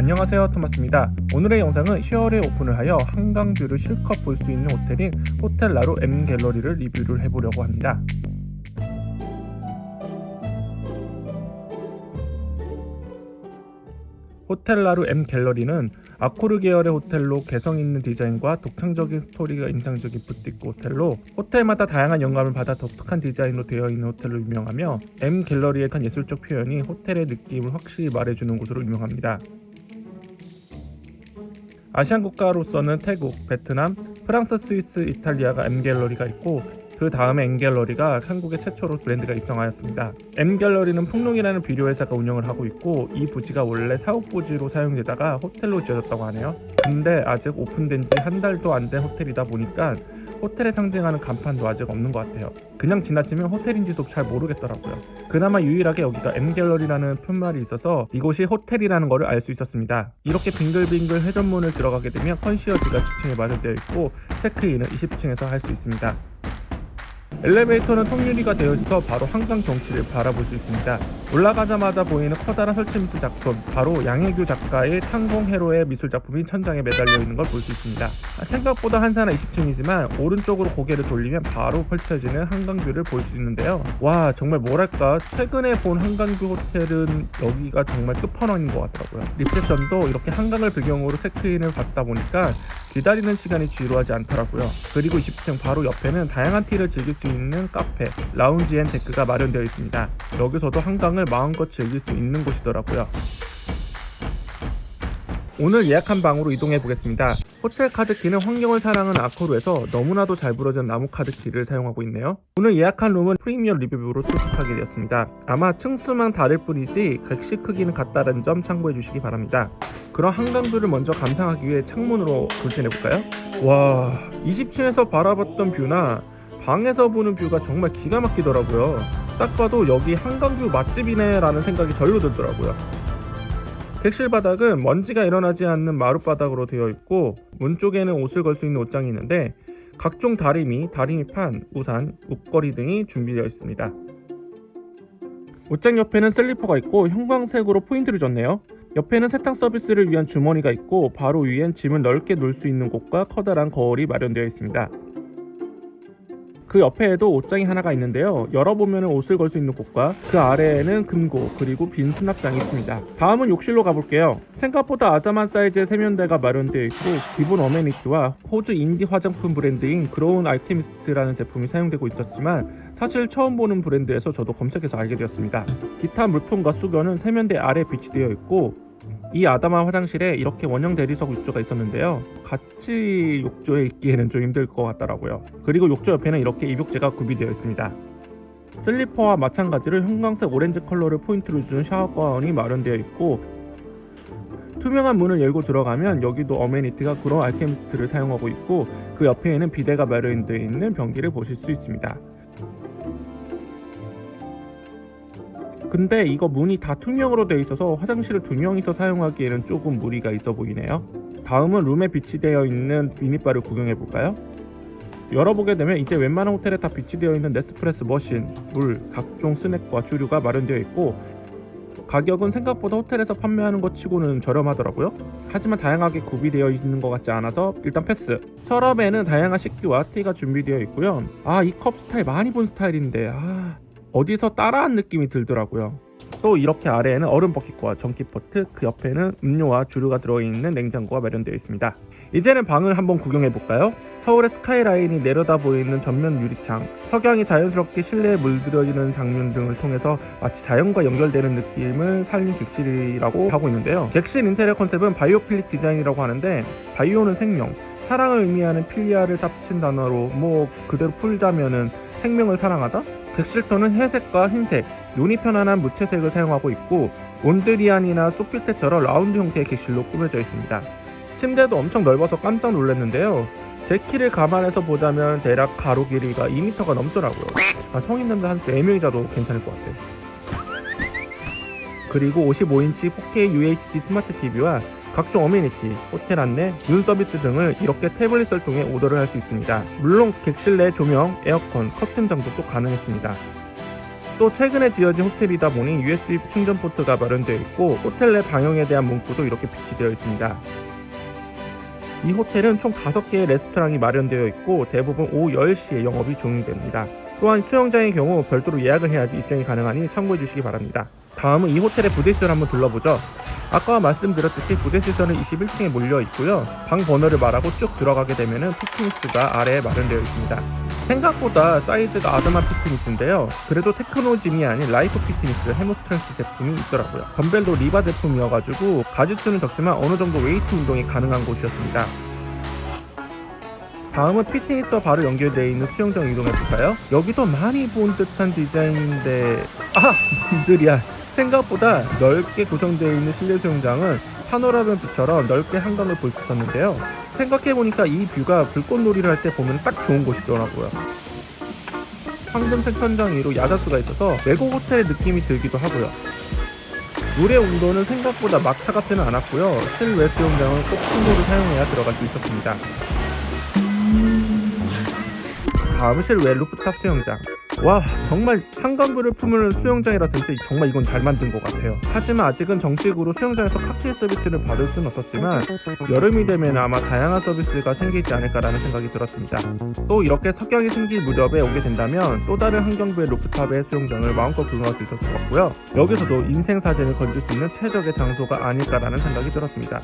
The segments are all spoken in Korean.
안녕하세요 토마스입니다. 오늘의 영상은 10월에 오픈을 하여 한강뷰를 실컷 볼 수 있는 호텔인 호텔 라루 M 갤러리를 리뷰를 해보려고 합니다. 호텔 라루 M 갤러리는 아코르 계열의 호텔로 개성 있는 디자인과 독창적인 스토리가 인상적인 부티크 호텔로 호텔마다 다양한 영감을 받아 독특한 디자인으로 되어 있는 호텔로 유명하며 M 갤러리의 한 예술적 표현이 호텔의 느낌을 확실히 말해주는 곳으로 유명합니다. 아시안 국가로서는 태국, 베트남, 프랑스, 스위스, 이탈리아가 M 갤러리가 있고 그 다음에 M 갤러리가 한국의 최초로 브랜드가 입성하였습니다. M 갤러리는 풍록이라는 비료 회사가 운영을 하고 있고 이 부지가 원래 사업 부지로 사용되다가 호텔로 지어졌다고 하네요. 근데 아직 오픈된 지 한 달도 안 된 호텔이다 보니까 호텔에 상징하는 간판도 아직 없는 것 같아요. 그냥 지나치면 호텔인지도 잘 모르겠더라고요. 그나마 유일하게 여기가 M 갤러리라는 편말이 있어서 이곳이 호텔이라는 것을 알 수 있었습니다. 이렇게 빙글빙글 회전문을 들어가게 되면 컨시어지가 10층에 마련되어 있고 체크인은 20층에서 할 수 있습니다. 엘리베이터는 통유리가 되어 있어 바로 한강 경치를 바라볼 수 있습니다. 올라가자마자 보이는 커다란 설치 미술 작품, 바로 양혜규 작가의 창공회로의 미술 작품이 천장에 매달려 있는 걸 볼 수 있습니다. 생각보다 한산한 20층이지만 오른쪽으로 고개를 돌리면 바로 펼쳐지는 한강뷰를 볼 수 있는데요. 와 정말 뭐랄까 최근에 본 한강뷰 호텔은 여기가 정말 끝판왕인 것 같더라고요. 리셉션도 이렇게 한강을 배경으로 체크인을 받다 보니까 기다리는 시간이 지루하지 않더라고요. 그리고 20층 바로 옆에는 다양한 티를 즐길 수 있는 카페, 라운지 앤 데크가 마련되어 있습니다. 여기서도 한강을 마음껏 즐길 수 있는 곳이더라고요. 오늘 예약한 방으로 이동해 보겠습니다. 호텔 카드키는 환경을 사랑하는 아코르에서 너무나도 잘 부러진 나무 카드키를 사용하고 있네요. 오늘 예약한 룸은 프리미엄 리뷰로 투숙하게 되었습니다. 아마 층수만 다를 뿐이지 객실 크기는 같다는 점 참고해 주시기 바랍니다. 그럼 한강뷰를 먼저 감상하기 위해 창문으로 돌진해 볼까요? 와, 20층에서 바라봤던 뷰나 방에서 보는 뷰가 정말 기가 막히더라고요. 딱 봐도 여기 한강뷰 맛집이네 라는 생각이 절로 들더라고요. 객실 바닥은 먼지가 일어나지 않는 마룻바닥으로 되어 있고 문 쪽에는 옷을 걸 수 있는 옷장이 있는데 각종 다리미, 다리미판, 우산, 웃거리 등이 준비되어 있습니다. 옷장 옆에는 슬리퍼가 있고 형광색으로 포인트를 줬네요. 옆에는 세탁 서비스를 위한 주머니가 있고 바로 위엔 짐을 넓게 놓을 수 있는 곳과 커다란 거울이 마련되어 있습니다. 그 옆에에도 옷장이 하나가 있는데요. 열어보면 옷을 걸 수 있는 곳과 그 아래에는 금고 그리고 빈 수납장이 있습니다. 다음은 욕실로 가볼게요. 생각보다 아담한 사이즈의 세면대가 마련되어 있고 기본 어메니티와 호주 인디 화장품 브랜드인 그로운 알케미스트라는 제품이 사용되고 있었지만 사실 처음 보는 브랜드에서 저도 검색해서 알게 되었습니다. 기타 물품과 수건은 세면대 아래 비치되어 있고 이 아담한 화장실에 이렇게 원형 대리석 욕조가 있었는데요. 같이 욕조에 있기에는 좀 힘들 것 같더라고요. 그리고 욕조 옆에는 이렇게 입욕제가 구비되어 있습니다. 슬리퍼와 마찬가지로 형광색 오렌지 컬러를 포인트로 준 샤워가운이 마련되어 있고 투명한 문을 열고 들어가면 여기도 어메니티가 그런 알케미스트를 사용하고 있고 그 옆에는 비데가 마련되어 있는 변기를 보실 수 있습니다. 근데 이거 문이 다 투명으로 되어 있어서 화장실을 두 명이서 사용하기에는 조금 무리가 있어 보이네요. 다음은 룸에 비치되어 있는 미니바를 구경해 볼까요? 열어보게 되면 이제 웬만한 호텔에 다 비치되어 있는 네스프레소 머신, 물, 각종 스낵과 주류가 마련되어 있고 가격은 생각보다 호텔에서 판매하는 것 치고는 저렴하더라고요. 하지만 다양하게 구비되어 있는 것 같지 않아서 일단 패스. 서랍에는 다양한 식기와 티가 준비되어 있고요. 아, 이 컵 스타일 많이 본 스타일인데, 아, 어디서 따라한 느낌이 들더라고요. 또 이렇게 아래에는 얼음 버킷과 전기 포트, 그 옆에는 음료와 주류가 들어있는 냉장고가 마련되어 있습니다. 이제는 방을 한번 구경해 볼까요? 서울의 스카이라인이 내려다 보이는 전면 유리창, 석양이 자연스럽게 실내에 물들어지는 장면 등을 통해서 마치 자연과 연결되는 느낌을 살린 객실이라고 하고 있는데요. 객실 인테리어 컨셉은 바이오필릭 디자인이라고 하는데 바이오는 생명, 사랑을 의미하는 필리아를 합친 단어로 뭐 그대로 풀자면은 생명을 사랑하다? 객실터는 회색과 흰색, 눈이 편안한 무채색을 사용하고 있고 온드리안이나 소필테처럼 라운드 형태의 객실로 꾸며져 있습니다. 침대도 엄청 넓어서 깜짝 놀랐는데요. 제 키를 감안해서 보자면 대략 가로 길이가 2m가 넘더라고요. 아, 성인 남자 한 4명이 자도 괜찮을 것 같아요. 그리고 55인치 4K UHD 스마트 TV와 각종 어메니티, 호텔 안내, 눈 서비스 등을 이렇게 태블릿을 통해 오더를 할 수 있습니다. 물론 객실 내 조명, 에어컨, 커튼 장도 또 가능했습니다. 또 최근에 지어진 호텔이다 보니 USB 충전 포트가 마련되어 있고 호텔 내 방역에 대한 문구도 이렇게 비치되어 있습니다. 이 호텔은 총 5개의 레스토랑이 마련되어 있고 대부분 오후 10시에 영업이 종료됩니다. 또한 수영장의 경우 별도로 예약을 해야지 입장이 가능하니 참고해 주시기 바랍니다. 다음은 이 호텔의 부대시설 한번 둘러보죠. 아까 말씀드렸듯이 부대시설은 21층에 몰려 있고요. 방 번호를 말하고 쭉 들어가게 되면 피트니스가 아래에 마련되어 있습니다. 생각보다 사이즈가 아담한 피트니스인데요. 그래도 테크노짐이 아닌 라이프 피트니스 헤모스트렝스 제품이 있더라고요. 덤벨도 리바 제품이어가지고 가지수는 적지만 어느 정도 웨이트 운동이 가능한 곳이었습니다. 다음은 피트니스와 바로 연결되어 있는 수영장 이동해볼까요? 여기도 많이 본 듯한 디자인인데 아! 분들이야 생각보다 넓게 구성되어 있는 실내 수영장은 파노라마 뷰처럼 넓게 한강을 볼 수 있었는데요. 생각해보니까 이 뷰가 불꽃놀이를 할 때 보면 딱 좋은 곳이더라고요. 황금색 천장 위로 야자수가 있어서 외국 호텔의 느낌이 들기도 하고요. 물의 온도는 생각보다 막 차갑지는 않았고요. 실외 수영장은 꼭 수모를 사용해야 들어갈 수 있었습니다. 다음은 실외 루프탑 수영장. 와 정말 한강뷰를 품은 수영장이라서인지 정말 이건 잘 만든 것 같아요. 하지만 아직은 정식으로 수영장에서 칵테일 서비스를 받을 수는 없었지만 여름이 되면 아마 다양한 서비스가 생기지 않을까라는 생각이 들었습니다. 또 이렇게 석양이 생길 무렵에 오게 된다면 또 다른 한강뷰의 루프탑의 수영장을 마음껏 구경할 수 있었을 것 같고요. 여기서도 인생 사진을 건질 수 있는 최적의 장소가 아닐까라는 생각이 들었습니다.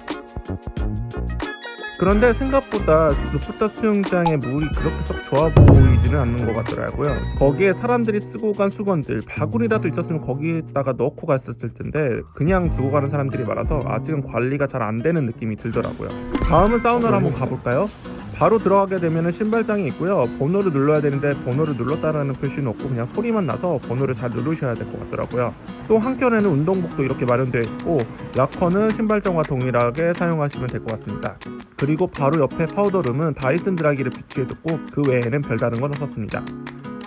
그런데 생각보다 루프탑 수영장의 물이 그렇게 썩 좋아 보이지는 않는 것 같더라고요. 거기에 사람들이 쓰고 간 수건들, 바구니라도 있었으면 거기에다가 넣고 갔었을 텐데 그냥 두고 가는 사람들이 많아서 아직은 관리가 잘 안 되는 느낌이 들더라고요. 다음은 사우나를 한번 가볼까요? 바로 들어가게 되면 신발장이 있고요. 번호를 눌러야 되는데 번호를 눌렀다라는 표시는 없고 그냥 소리만 나서 번호를 잘 누르셔야 될 것 같더라고요. 또 한켠에는 운동복도 이렇게 마련되어 있고 락커는 신발장과 동일하게 사용하시면 될 것 같습니다. 그리고 바로 옆에 파우더룸은 다이슨 드라이기를 비치해 뒀고 그 외에는 별다른 건 없었습니다.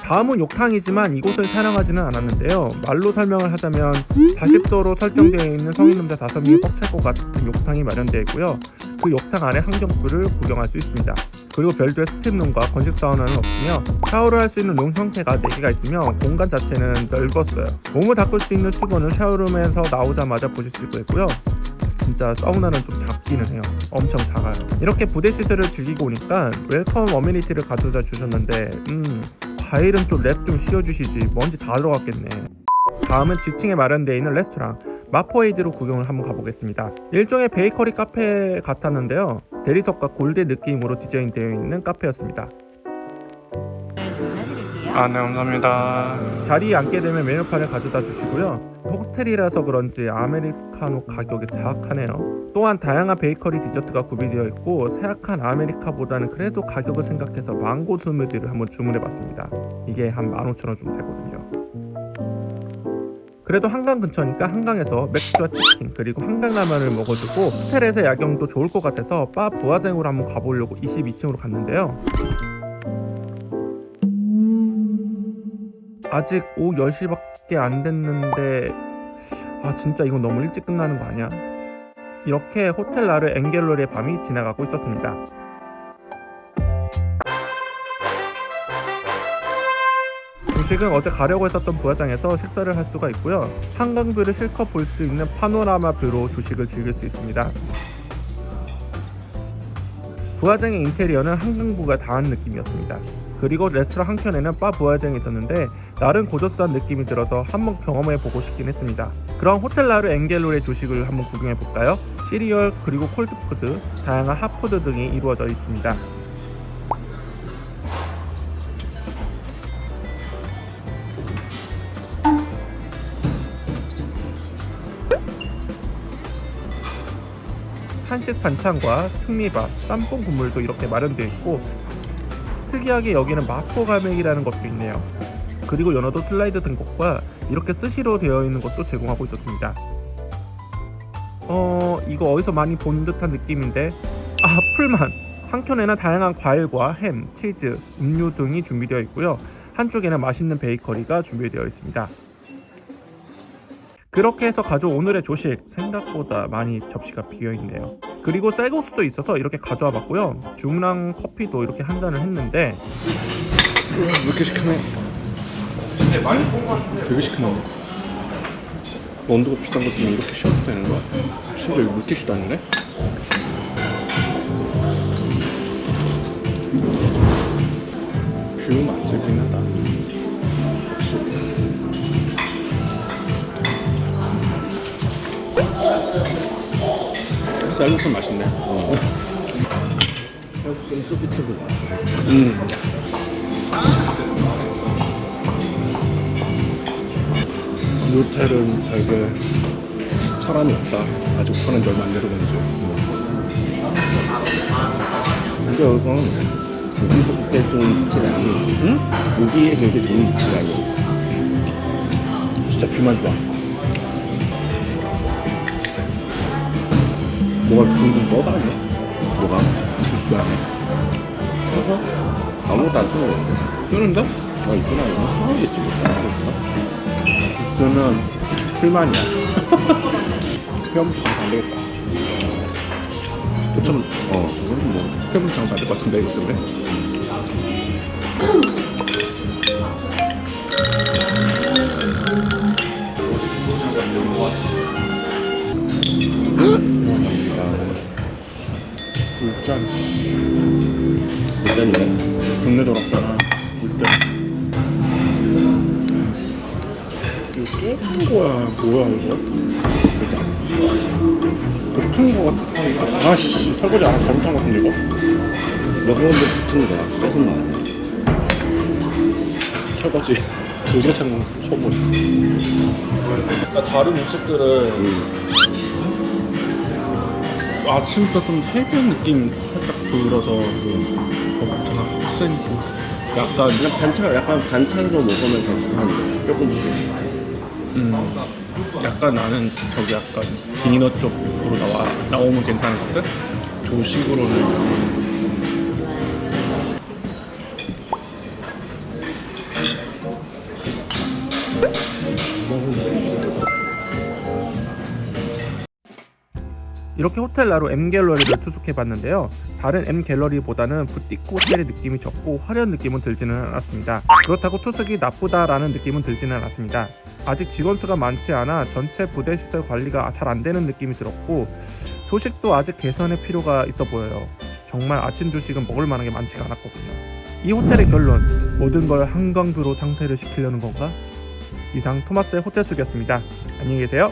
다음은 욕탕이지만 이곳을 촬영하지는 않았는데요. 말로 설명을 하자면 40도로 설정되어 있는 성인 남자 5명이 꽉찰 것 같은 욕탕이 마련되어 있고요. 그 욕탕 안에 환경부를 구경할 수 있습니다. 그리고 별도의 스팀룸과 건식 사우나는 없으며 샤워를 할 수 있는 룸 형태가 4개가 있으며 공간 자체는 넓었어요. 몸을 닦을 수 있는 수건은 샤워룸에서 나오자마자 보실 수 있고요. 진짜 사우나는 좀 작기는 해요. 엄청 작아요. 이렇게 부대 시설을 즐기고 오니까 웰컴 어메니티를 가져다 주셨는데 음 과일은 좀 랩 좀 씌워주시지 먼지 다 들어갔겠네. 다음은 지층에 마련되어 있는 레스토랑 마포에이드로 구경을 한번 가보겠습니다. 일종의 베이커리 카페 같았는데요. 대리석과 골드 느낌으로 디자인되어 있는 카페였습니다. 아, 네, 감사합니다. 자리에 앉게 되면 메뉴판을 가져다 주시고요. 호텔이라서 그런지 아메리카노 가격이 사악하네요. 또한 다양한 베이커리 디저트가 구비되어 있고 사악한 아메리카보다는 그래도 가격을 생각해서 망고 스무디를 한번 주문해 봤습니다. 이게 한 15,000원 정도 되거든요. 그래도 한강 근처니까 한강에서 맥주와 치킨 그리고 한강라면을 먹어주고 호텔에서 야경도 좋을 것 같아서 바 부화장으로 한번 가보려고 22층으로 갔는데요. 아직 오후 10시밖에 안 됐는데 아 진짜 이건 너무 일찍 끝나는 거 아니야? 이렇게 호텔 나르 엥겔로리의 밤이 지나가고 있었습니다. 조식은 어제 가려고 했었던 부화장에서 식사를 할 수가 있고요. 한강뷰를 실컷 볼 수 있는 파노라마 뷰로 조식을 즐길 수 있습니다. 부화장의 인테리어는 한강뷰가 다한 느낌이었습니다. 그리고 레스토랑 한켠에는 바 부화장이 있었는데 나름 고저스한 느낌이 들어서 한번 경험해 보고 싶긴 했습니다. 그럼 호텔 나르 엥겔로의 조식을 한번 구경해 볼까요? 시리얼 그리고 콜드푸드, 다양한 핫푸드 등이 이루어져 있습니다. 한식 반찬과 특미밥, 짬뽕 국물도 이렇게 마련되어 있고 특이하게 여기는 마포 가맥이라는 것도 있네요. 그리고 연어도 슬라이드 된 것과 이렇게 스시로 되어 있는 것도 제공하고 있었습니다. 어 이거 어디서 많이 본 듯한 느낌인데 아 풀만 한켠에는 다양한 과일과 햄, 치즈, 음료 등이 준비되어 있고요. 한쪽에는 맛있는 베이커리가 준비되어 있습니다. 그렇게 해서 가져온 오늘의 조식 생각보다 많이 접시가 비어 있네요. 그리고 쌀국수도 있어서 이렇게 가져와 봤고요. 주문한 커피도 이렇게 한 잔을 했는데 왜 이렇게 시큼해? 되게 시큼한데 원두가 비싼 거 쓰면 이렇게 쉬어도 되는 거야 심지어 이거 물티슈도 아니네 뷰 맛있긴 하다 쌀국수 맛있네 쌀국수는 소피트로 음. 이 호텔은 되게 사람이 없다. 아직 오픈한 지 얼마 안 돼서 그런지. 근데 이건 고기 볶을 때 좋은 위치가 아니고 응? 고기에 되게 좋은 위치가 아니고 진짜 뷰만 좋아. 뭐가 둥둥 떠다녀? 뭐가 주스 안에. 서서 아무것도 안 같아 뜨는데? 아 있구나 이거 사오겠지 뭐 주스는 풀만이야. 회원부터 장사 안 되겠다. 좀, 어 저거는 뭐 회원부터 장사 안될 것 같은데, 이것 때문에. 물잔. 괜찮네 국내 돌았잖아. 물잔. 이거 깨진 거야. 뭐야, 이거? 붙은 거 같아. 아씨, 설거지 안 하고 잘못한 거 같은데, 이거? 먹은 건데 붙은 거야 거 아니야 설거지. 요새 창 초보. 그러니까 다른 음식들은 아침부터 좀 해변 느낌 살짝 들어서 더 센, 약간 그냥 반찬 약간 반찬으로 먹으면 괜찮은데 조금씩. 음, 약간 나는 저기 약간 디너 쪽으로 나와 나오면 괜찮은 건데? 조식으로는 이렇게 호텔 나루 M 갤러리를 투숙해 봤는데요. 다른 M 갤러리보다는 부티크 호텔의 느낌이 적고 화려한 느낌은 들지는 않았습니다. 그렇다고 투숙이 나쁘다라는 느낌은 들지는 않았습니다. 아직 직원 수가 많지 않아 전체 부대 시설 관리가 잘 안 되는 느낌이 들었고 조식도 아직 개선의 필요가 있어 보여요. 정말 아침 조식은 먹을 만한 게 많지가 않았거든요. 이 호텔의 결론 모든 걸 한강뷰로 상세를 시키려는 건가? 이상 토마스의 호텔 숙이었습니다. 안녕히 계세요.